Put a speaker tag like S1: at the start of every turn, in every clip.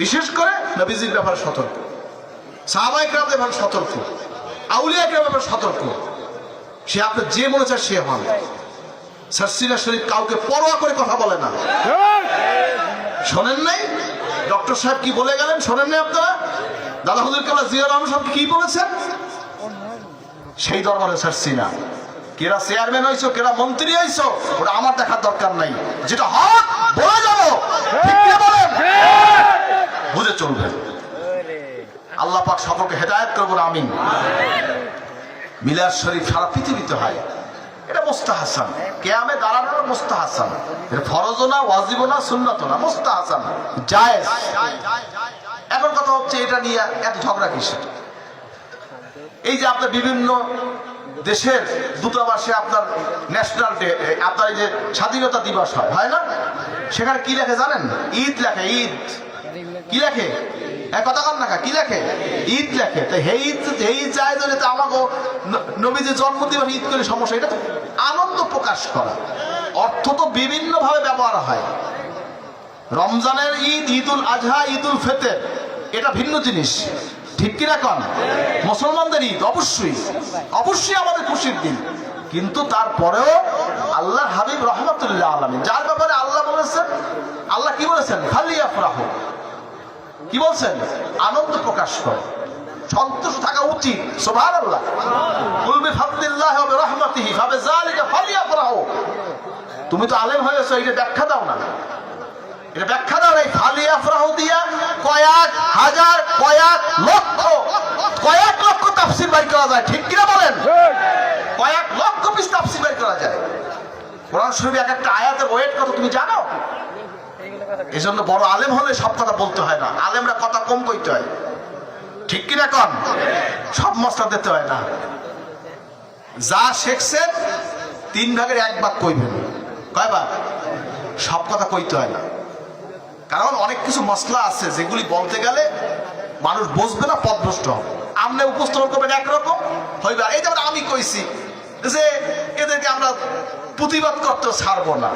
S1: বিশেষ করে নবীজির ব্যাপারে সতর্ক। সাহাবাহিকরাম ব্যাপারে সতর্ক। আউলিয়াকের ব্যাপারে সতর্ক। সে আপনার যে মনে চায় সে হন সার্সিনা শরীফ কাউকে পরোয়া করে কথা বলে না। শোনেন নাই? ডক্টর সাহেব কি বলে গেলেন? শোনেন নাই আপনারা? দাদা হুজুর কালা জিয়া রহমান সাহেব কি বলেছেন? সেই দরবারে সার্সিনা কেরা চেয়ারম্যান হইছো, কেরা মন্ত্রী হইছো, ওটা আমার দেখার দরকার নাই। যেটা হক, বলে যাব। চলবেন আল্লাহ পাক সকলকে হেদায়ত করব আমিন। মিলাদ শরীফ সারা পৃথিবীতে হয়। এটা মোস্তা হাসান কেয়ামে দাঁড়ানোর মোস্তা হাসান এটা ফরজও না, ওয়াজিবও না সুন্নত না মোস্তা হাসান জায়েজ। এখন কথা হচ্ছে এটা নিয়ে এত ঝগড়া কিসের? এই যে আপনার বিভিন্ন দেশের দূতাবাসে আপনার ন্যাশনাল ডে আপনার এই যে স্বাধীনতা দিবস হয় হয় না? সেখানে কি লেখে জানেন? ঈদ লেখে, ঈদ। কি লেখে? কথা না কি লেখে? ঈদ লেখে। তো হে ঈদ হে ঈদ নবীদের জন্মদিবস, ঈদ করে সমস্যা। এটা তো আনন্দ প্রকাশ করা। অর্থ তো বিভিন্ন ভাবে ব্যবহার হয়। রমজানের ঈদ, ঈদুল আজহা, ঈদুল ফেতের, এটা ভিন্ন জিনিস। ঠিক কিনা কন? মুসলমানদের ঈদ, অবশ্যই। অবশ্যই আমাদের খুশির দিন। কিন্তু তারপরেও আল্লাহ হাবিব রহমতুল্লাহ আলমী যার ব্যাপারে আল্লাহ বলেছেন, আল্লাহ কি বলেছেন? খালি আফরাহ কি বলছেন? আনন্দ প্রকাশ করে। সন্তোষ থাকা উচিত সোভান আল্লাহ বলবে ফাবদিল্লাহ হবে রহমতিহি ভাবে জালিকা ফালিয়া ফরাহ তুমি তো আলেম হয়েছো এটা ব্যাখ্যা দাও না। এটা ব্যাখ্যা দাও এই ফালিয়া ফরাহ দিয়া কয়েক হাজার, কয়েক লক্ষ কয়েক লক্ষ তাফসির বাই করা যায়, ঠিক কিনা বলেন? কয়েক লক্ষ পিস তাফসির বাই করা যায়। কোরআন শরীফে এক একটা আয়াতের ওয়েট কত তুমি জানো? এই জন্য বড় আলেম হলে সব কথা বলতে হয় না। আলেমরা কথা কম কইতে হয়। ঠিক কিনা কন? সব মশলা দিতে হয় না। যা শেখছেন, তিন ভাগের এক ভাগ কইবেন। কয়বার? সব কথা কইতে হয় না। কারণ অনেক কিছু মশলা আছে যেগুলি বলতে গেলে মানুষ বুঝবে না, পদভ্রষ্ট আমনে উপস্থাপন করবেন একরকম, হইবে, এই যেমন আমি কইছি যে এদেরকে আমরা প্রতিবাদ করতে ছাড়বো না।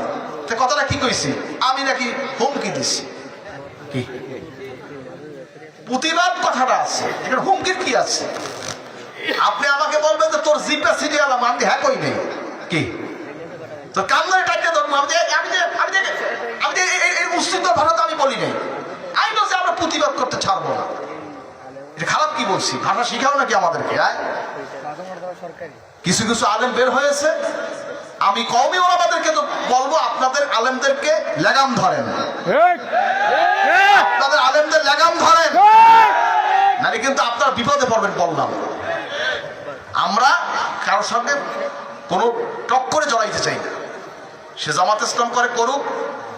S1: তো কথাটা কি কইছি? আমি নাকি হুমকি দিছি। কি? প্রতিবাদ কথাটা আছে। এখানে হুমকির কি আছে? আপনি আমাকে বলবেন যে তোর জিপটা সিরিয়াল আমি হ্যাঁ কই নেই। কি? তো কামড়ে টাইটে ধরবো। আমি যে আমি যে আমি যে আমি যে এই- এই- এই মুসলিম ভালো তো আমি বলি নাই। আমি বলছি আমরা প্রতিবাদ করতে ছাড়বো না। এটা খারাপ কি বলছি? ভাষা শিখাও নাকি আমাদেরকে হ্যাঁ? কিছু কিছু আলেম বের হয়েছে। আমি কমই ওলামাদেরকে তো বলব আপনাদের আলেমদেরকে লাগাম ধরেন। আপনাদের আলেমদের লাগাম ধরেন। নাহলে কিন্তু আপনারা বিপদে পড়বেন বললাম আমরা কারোর সঙ্গে কোনো টক্করে জড়াইতে চাই না। সে জামাত ইসলাম করে করুক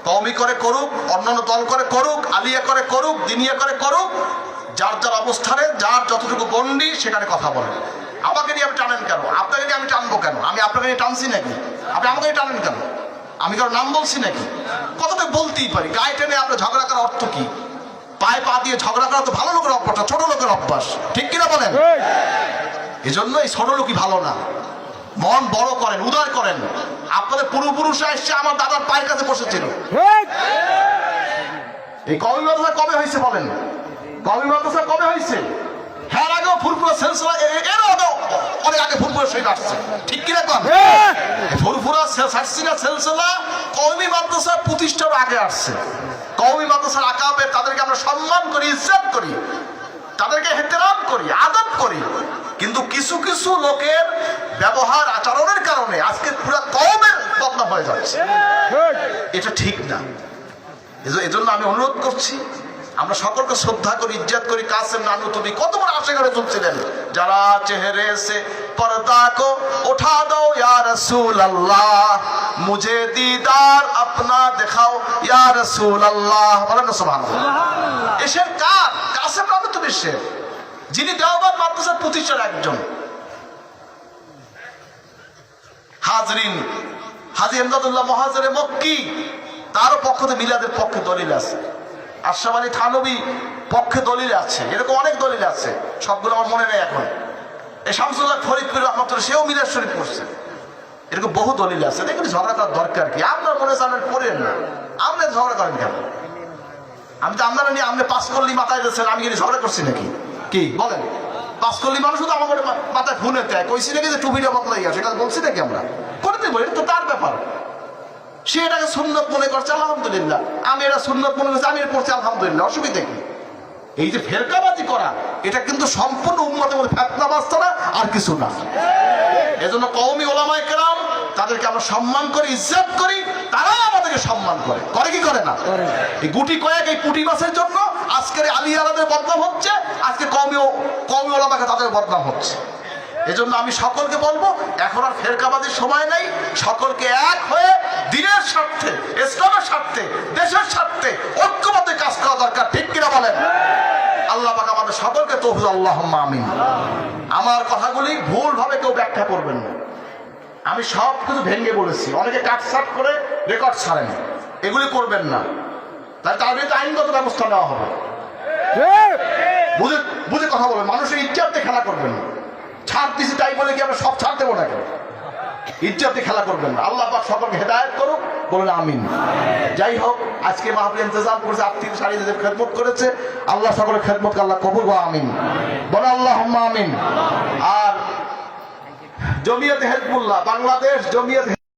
S1: কওমি করে করুক অন্যান্য দল করে করুক আলিয়া করে করুক দিনিয়া করে করুক যার যার অবস্থানে যার যতটুকু গন্ডি সেখানে কথা বলে আমাকে নিয়ে আমি টানেন কেন? আপনাকে নিয়ে আমি টানবো কেন? আমি আপনাকে নিয়ে টানছি নাকি? আপনি আমাকে টানেন কেন? আমি কারও নাম বলছি নাকি? কথাটা বলতেই পারি? গায়ে টেনে আপনার ঝগড়া করার অর্থ কি? পায়ে পা দিয়ে ঝগড়া করা তো ভালো লোকের অভ্যাস ছোট লোকের অভ্যাস। ঠিক কিনা বলেন? এজন্য এই ছোট লোকই ভালো না। মন বড় করেন উদার করেন। আপনাদের পূর্বপুরুষরা এসছে আমার দাদার পায়ের কাছে বসেছিল। এই। কবি মাদ্রাসা কবে হয়েছে বলেন? কবি মাদ্রাসা কবে হয়েছে? অনেক আগে ফুরফুরা শহীদ আসছে। ঠিক কিনা কন ফুরফুরা সার্সিনা সেলসিলা কওমি মাদ্রাসা প্রতিষ্ঠার আগে আসছে। কওমি মাদ্রাসার আকাবে তাদেরকে আমরা সম্মান করি ইজ্জত করি তাদেরকে হেতেরাম করি আদব করি। কিন্তু কিছু কিছু লোকের ব্যবহার আচরণের কারণে আজকে পুরো কমের বদনাম হয়ে যাচ্ছে। এটা ঠিক না। এজ- এজন্য আমি অনুরোধ করছি আমরা সকলকে শ্রদ্ধা করি ইজ্জত করি। কাসেম নানু তুমি কত বড় আশা করে চলছিলেন যারা চেহারে সে পর্দা কো উঠা দাও ইয়া রসুল আল্লাহ মুঝে দিদার আপনা দেখাও ইয়া রসুল আল্লাহ বলেন না সুবহানাল্লাহ। এসের কার? কাসেম নানু তুমি সে যিনি দেওবাদ মাদ্রাসার প্রতিষ্ঠার একজন। হাজরিন হাজি এমদাদুল্লাহ মহাজরে মক্কি। তারও পক্ষ থেকে মিলাদের পক্ষে দলিল আছে। আশরাফ আলী থানবী পক্ষে দলিল আছে। এরকম অনেক দলিল আছে। সবগুলো আমার মনে নেই এখন। এই শামসুল্লাহ ফরিদপুর রহমতুল্লাহ সেও মিলাদ শরীফ করছে এরকম বহু দলিল আছে। দেখুন, ঝগড়া করার দরকার কি? আপনার মনে আপনার করেন না। আপনি ঝগড়া করেন কেন? আমি তো আপনারা নিয়ে আপনি পাঁচ কল্লি মাথায় দিচ্ছেন আমি কিন্তু ঝগড়া করছি নাকি? কি? বলেন। পাঁচ কল্লি মানুষ তো আমাদের মা- মাথায় ফোন দেয় কইছি নাকি যে টুপিটা বদলাই আছে? এটা বলছি নাকি আমরা? করে দেবো এটা তো তার ব্যাপার। সে এটাকে সুন্নত মনে করছে আলহামদুলিল্লাহ। আমি এটা সুন্নত মনে করছি আমি এটা করছি আলহামদুলিল্লাহ। অসুবিধা কি? এই যে ফেরকাবাজি করা এটা কিন্তু সম্পূর্ণ উন্মতের মধ্যে ফেতনা না আর কিছু না। এজন্য কওমি ওলামায় কেরাম তাদেরকে আমরা সম্মান করি ইজ্জত করি তারা আমাদেরকে সম্মান করে। করে কি করে না? এই গুটি কয়েক এই পুটি মাছের জন্য আজকের আলী আলাদের বদনাম হচ্ছে আজকে কওমি ও- কওমি ওলামাকে তাদের বদনাম হচ্ছে। এজন্য আমি সকলকে বলব এখন আর ফেরকাবাজির সময় নেই। সকলকে এক হয়ে দিনের স্বার্থে ইসলামের স্বার্থে দেশের স্বার্থে ঐক্যবদ্ধ কাজ করা দরকার ঠিক কিনা বলেন? আল্লাহ পাক আমাদের সকলকে তৌফিক আল্লাহ আমিন। আমার কথাগুলি ভুলভাবে কেউ ব্যাখ্যা করবেন না। আমি সব কিছু ভেঙে বলেছি। অনেকে কাটসাট করে রেকর্ড ছাড়েন। এগুলি করবেন না। তাই তার বিরুদ্ধে আইনগত ব্যবস্থা নেওয়া হবে। বুঝে বুঝে কথা বলবেন। মানুষের ইচ্ছাতে খেলা করবেন না। ছাড় দিছি তাই বলে কি আমরা সব ছাড় দেবো না কেন ইজ্জতে খেলা করবেন না। আল্লাহ পাক সকলকে হেদায়ত করুক, বলুন আমিন। যাই হোক, আজকে মাহফিল ইন্তজাম করেছে আত্মীয় সারি যাদের খেদমত করেছে। আল্লাহ সকলের খেদমত আল্লাহ কবুল বা আমিন। বলে আল্লাহ আমিন। আর জমিয়ত হেজবুল্লাহ, বাংলাদেশ জমিয়ত